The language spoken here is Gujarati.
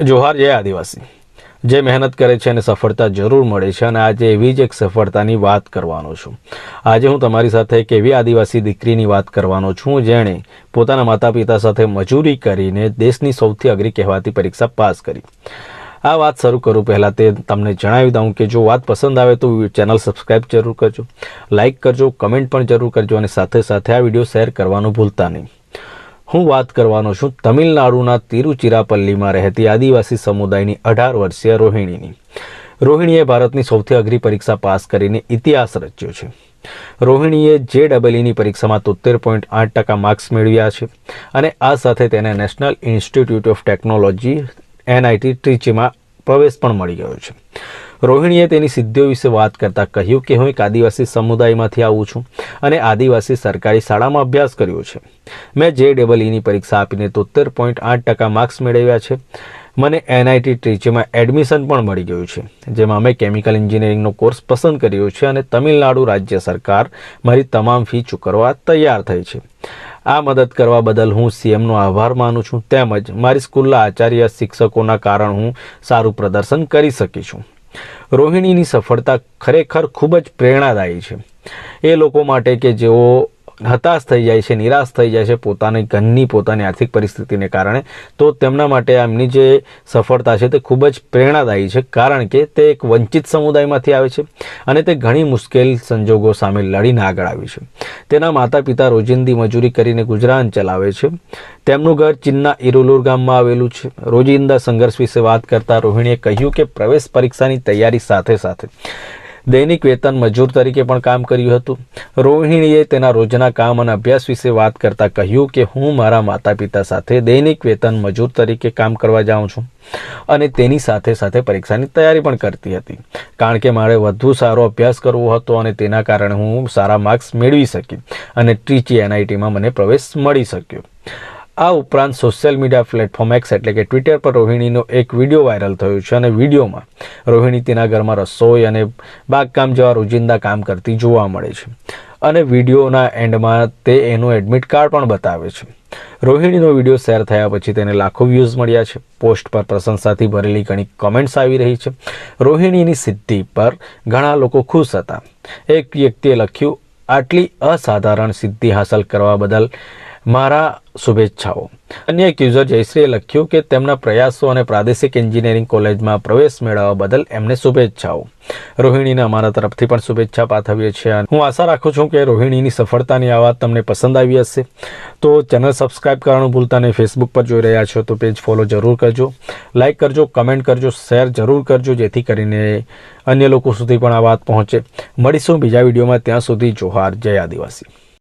જોહાર જય આદિવાસી. જે મહેનત કરે છે અને સફળતા જરૂર મળે છે અને આજે એવી જ એક સફળતાની વાત કરવાનો છું. આજે હું તમારી સાથે એક એવી આદિવાસી દીકરીની વાત કરવાનો છું, જેણે પોતાના માતા પિતા સાથે મજૂરી કરીને દેશની સૌથી અઘરી કહેવાતી પરીક્ષા પાસ કરી. આ વાત શરૂ કરું પહેલાં તે તમને જણાવી દઉં કે જો વાત પસંદ આવે તો ચેનલ સબસ્ક્રાઈબ જરૂર કરજો, લાઇક કરજો, કમેન્ટ પણ જરૂર કરજો અને સાથે સાથે આ વીડિયો શેર કરવાનું ભૂલતા નહીં. હું વાત કરવાનો છું તમિલનાડુના તિરુચિરાપલ્લીમાં રહેતી આદિવાસી સમુદાયની અઢાર વર્ષીય રોહિણીની. રોહિણીએ ભારતની સૌથી અઘરી પરીક્ષા પાસ કરીને ઇતિહાસ રચ્યો છે. રોહિણીએ જે ડબલઈની પરીક્ષામાં તોતેર પોઈન્ટ આઠ ટકા માર્ક્સ મેળવ્યા છે અને આ સાથે તેને national institute of technology, NIT ટ્રીચીમાં પ્રવેશ પણ મળી ગયો છે. રોહિણીએ તેની સિદ્ધિઓ વિશે વાત કરતાં કહ્યું કે, હું એક આદિવાસી સમુદાયમાંથી આવું છું અને આદિવાસી સરકારી શાળામાં અભ્યાસ કર્યો છે. મેં જે ડબલ ઈની પરીક્ષા આપીને તોતેર પોઈન્ટ આઠ ટકા માર્ક્સ મેળવ્યા છે. મને એનઆઈટી ટ્રીચીમાં એડમિશન પણ મળી ગયું છે. જેમાં મેં કેમિકલ એન્જિનિયરિંગનો કોર્સ પસંદ કર્યો છે અને તમિલનાડુ રાજ્ય સરકાર મારી તમામ ફી ચૂકવવા તૈયાર થઈ છે. આ મદદ કરવા બદલ હું સીએમનો આભાર માનું છું. તેમજ મારી સ્કૂલના આચાર્ય શિક્ષકોના કારણ હું સારું પ્રદર્શન કરી શકી છું. રોહિણીની સફળતા ખરેખર ખૂબ જ પ્રેરણાદાયી છે. એ લોકો માટે કે જેઓ હતાશ થઈ જાય છે, નિરાશ થઈ જાય છે પોતાની ઘરની, પોતાની આર્થિક પરિસ્થિતિને કારણે, તો તેમના માટે એમની જે સફળતા છે તે ખૂબ જ પ્રેરણાદાયી છે, કારણ કે તે એક વંચિત સમુદાયમાંથી આવે છે અને તે ઘણી મુશ્કેલ સંજોગો સામે લડીને આગળ આવી છે. તેના માતા પિતા રોજિંદી મજૂરી કરીને ગુજરાન ચલાવે છે. તેમનું ઘર ચીનના ઇરુલુર ગામમાં આવેલું છે. રોજિંદા સંઘર્ષ વિશે વાત કરતા રોહિણીએ કહ્યું કે પ્રવેશ પરીક્ષાની તૈયારી સાથે સાથે દૈનિક વેતન મજૂર તરીકે પણ કામ કર્યું હતું. રોહિણીએ તેના રોજના કામ અને અભ્યાસ વિશે વાત કરતાં કહ્યું કે, હું મારા માતા પિતા સાથે દૈનિક વેતન મજૂર તરીકે કામ કરવા જાઉં છું અને તેની સાથે સાથે પરીક્ષાની તૈયારી પણ કરતી હતી. કારણ કે મારે વધુ સારો અભ્યાસ કરવો હતો અને તેના કારણે હું સારા માર્ક્સ મેળવી શકી અને ટ્રીચી એનઆઈટીમાં મને પ્રવેશ મળી શક્યો. આ ઉપરાંત સોશિયલ મીડિયા પ્લેટફોર્મ એક્સ એટલે કે ટ્વિટર પર રોહિણીનો એક વીડિયો વાયરલ થયો છે અને વિડીયોમાં રોહિણી તેના ઘરમાં રસોઈ અને બાગકામ જેવા રોજિંદા કામ કરતી જોવા મળે છે. અને વિડીયોના એન્ડમાં તે એનું એડમિટ કાર્ડ પણ બતાવે છે. રોહિણીનો વીડિયો શેર થયા પછી તેને લાખો વ્યૂઝ મળ્યા છે. પોસ્ટ પર પ્રશંસાથી ભરેલી ઘણી કોમેન્ટ્સ આવી રહી છે. રોહિણીની સિદ્ધિ પર ઘણા લોકો ખુશ હતા. એક વ્યક્તિએ લખ્યું, આટલી અસાધારણ સિદ્ધિ હાંસલ કરવા બદલ મારા શુભેચ્છાઓ. અન્ય એક યુઝર જયશ્રીએ લખ્યું કે તેમના પ્રયાસો અને પ્રાદેશિક એન્જિનિયરિંગ કોલેજમાં પ્રવેશ મેળવવા બદલ એમને શુભેચ્છાઓ. રોહિણીને અમારા તરફથી પણ શુભેચ્છા પાઠવીએ છીએ હું આશા રાખું છું કે રોહિણીની સફળતાની આ વાત તમને પસંદ આવી હશે. તો ચેનલ સબસ્ક્રાઇબ કરવાનું ભૂલતા નહીં ફેસબુક પર જોઈ રહ્યા છો તો પેજ ફોલો જરૂર કરજો. લાઇક કરજો કમેન્ટ કરજો શેર જરૂર કરજો, જેથી કરીને અન્ય લોકો સુધી પણ આ વાત પહોંચે. મળીશું બીજા વિડીયોમાં, ત્યાં સુધી જોહાર, જય આદિવાસી.